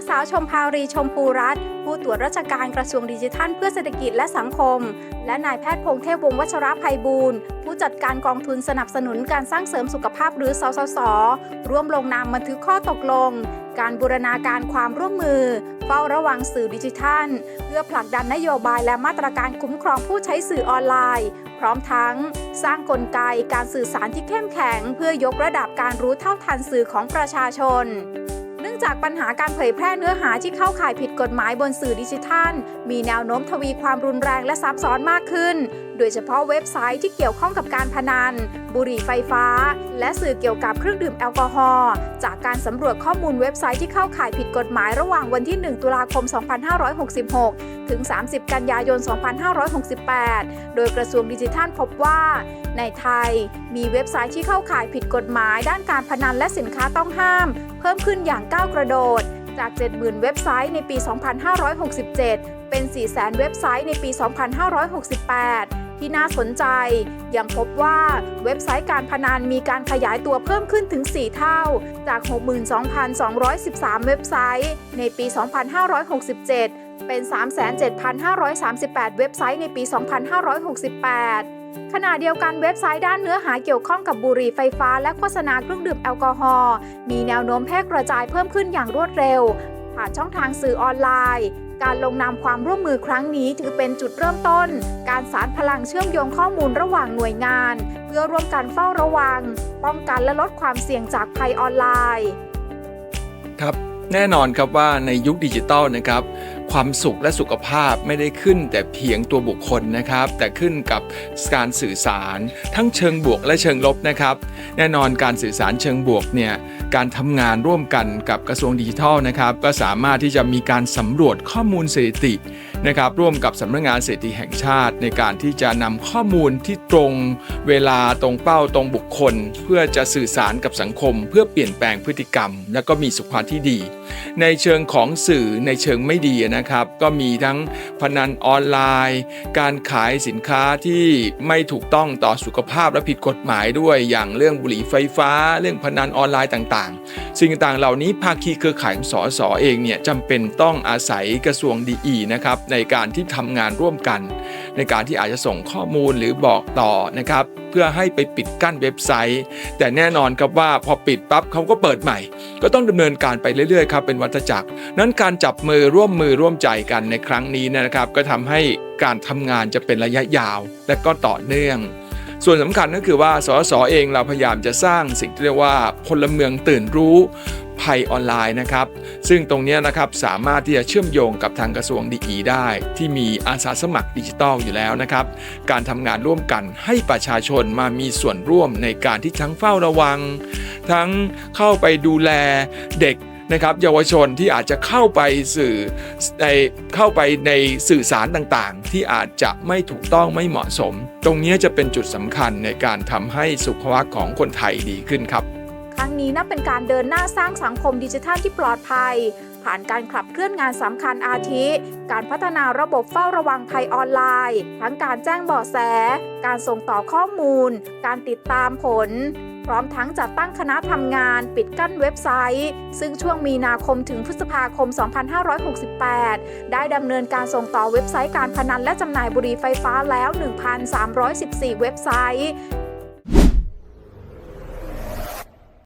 างสาวชมภารีชมพูรัตน์ผู้ตรวจราชการกระทรวงดิจิทัลเพื่อเศรษฐกิจและสังคม และนายแพทย์พงเทพวงศ์วัชรภัยบูรณ์ผู้จัดการกองทุนสนับสนุนการสร้างเสริมสุขภาพหรือสสส ร่วมลงนามบันทึกข้อตกลง การบูรณาการความร่วมมือ เฝ้าระวังสื่อดิจิทัล เพื่อผลักดันนโยบายและมาตรการคุ้มครองผู้ใช้สื่อออนไลน์ พร้อมทั้ง สร้างกลไกการสื่อสารที่เข้มแข็ง เพื่อยกระดับการรู้เท่าทันสื่อของประชาชน จากปัญหาการเผยแพร่เนื้อหาที่เข้าข่ายผิดกฎหมายบนสื่อดิจิทัล มีแนวโน้มทวีความรุนแรงและซับซ้อนมากขึ้น โดยเฉพาะเว็บไซต์ที่เกี่ยวข้องกับการพนัน บุหรี่ไฟฟ้า และสื่อเกี่ยวกับเครื่องดื่มแอลกอฮอล์ จากการสำรวจข้อมูลเว็บไซต์ที่เข้าข่ายผิดกฎหมายระหว่างวันที่ 1 ตุลาคม 2566 ถึง 30 กันยายน 2568 โดยกระทรวงดิจิทัลพบว่า ในไทย มีเว็บไซต์ที่เข้าข่ายผิดกฎหมาย ด้านการพนันและสินค้าต้องห้ามเพิ่มขึ้นอย่างก้าวกระโดด จาก 70,000 เว็บไซต์ในปี 2567 เป็น 400,000 เว็บไซต์ในปี 2568 ที่น่าสนใจ ยังพบว่าเว็บไซต์การพนันมีการขยายตัวเพิ่มขึ้นถึง 4 เท่า จาก 62,213 เว็บไซต์ ในปี 2567 เป็น 37,538 เว็บไซต์ในปี 2568 ขณะเดียวกันเว็บไซต์ด้านเนื้อหาเกี่ยวข้องกับบุหรี่ไฟฟ้าและโฆษณาเครื่องดื่มแอลกอฮอล์มีแนวโน้มแพร่กระจายเพิ่มขึ้นอย่างรวดเร็ว ผ่านช่องทางสื่อออนไลน์ การลงนามความร่วมมือครั้งนี้ถือเป็นจุดเริ่มต้น การสารพลังเชื่อมโยงข้อมูลระหว่างหน่วยงาน เพื่อร่วมกันเฝ้าระวัง ป้องกันและลดความเสี่ยงจากภัยออนไลน์ ครับ แน่นอนครับว่าในยุคดิจิตอลนะครับความสุขและสุขภาพไม่ได้ขึ้นแต่เพียงตัวบุคคลนะครับ แต่ขึ้นกับการสื่อสาร ทั้งเชิงบวกและเชิงลบนะครับ แน่นอนการสื่อสารเชิงบวกเนี่ยการทำงานร่วมกันกับกระทรวงดิจิทัลนะครับก็สามารถที่จะมีการสำรวจข้อมูลสถิตินะครับร่วมกับสำนักงานสถิติแห่งชาติ ในการที่จะนำข้อมูลที่ตรงเวลาตรงเป้าตรงบุคคล เพื่อจะสื่อสารกับสังคม เพื่อเปลี่ยนแปลงพฤติกรรม และก็มีสุขภาพที่ดี ในเชิงของสื่อในเชิงไม่ดีนะครับ ก็มีทั้งพนันออนไลน์ การขายสินค้าที่ไม่ถูกต้องต่อสุขภาพและผิดกฎหมายด้วยอย่างเรื่องบุหรี่ไฟฟ้า เรื่องพนันออนไลน์ต่างๆ สิ่งต่างเหล่านี้ภาคีเครือข่ายของสอสอเองเนี่ยจำเป็นต้องอาศัยกระทรวงดีนะครับในการที่ทำงานร่วมกัน ในการที่อาจจะส่งข้อมูลหรือบอกต่อนะครับเพื่อให้ไปปิดกั้นเว็บไซต์ แต่แน่นอนครับว่าพอปิดปั๊บเขาก็เปิดใหม่ ก็ต้องดำเนินการไปเรื่อยๆครับเป็นวัฏจักร นั้นการจับมือร่วมมือร่วมใจกันในครั้งนี้นะครับ ก็ทำให้การทำงานจะเป็นระยะยาว และก็ต่อเนื่อง ส่วนสำคัญก็คือว่าสสเองเราพยายามจะสร้างสิ่งที่เรียกว่าพลเมืองตื่นรู้ ภัยออนไลน์นะครับ ซึ่งตรงนี้นะครับสามารถที่จะเชื่อมโยงกับทางกระทรวงดีได้ ที่มีอาสาสมัครดิจิทัลอยู่แล้วนะครับ การทำงานร่วมกันให้ประชาชนมามีส่วนร่วมในการที่ทั้งเฝ้าระวัง ทั้งเข้าไปดูแลเด็กนะครับเยาวชนที่อาจจะเข้าไปสื่อในเข้าไปในสื่อสารต่างๆ ที่อาจจะไม่ถูกต้องไม่เหมาะสม ตรงนี้จะเป็นจุดสำคัญในการทำให้สุขภาพของคนไทยดีขึ้นครับ รั้งนี้นับเป็นการเดินหน้าสร้างสังคมดิจิทัลที่ปลอดภัย ผ่านการขับเคลื่อนงานสำคัญอาทิ การพัฒนาระบบเฝ้าระวังภัยออนไลน์ ทั้งการแจ้งเบาะแส การส่งต่อข้อมูล การติดตามผล พร้อมทั้งจัดตั้งคณะทำงานปิดกั้นเว็บไซต์ ซึ่งช่วงมีนาคมถึงพฤษภาคม 2568 ได้ดำเนินการส่งต่อเว็บไซต์การพนันและจำหน่ายบุหรี่ไฟฟ้าแล้ว 1,314 เว็บไซต์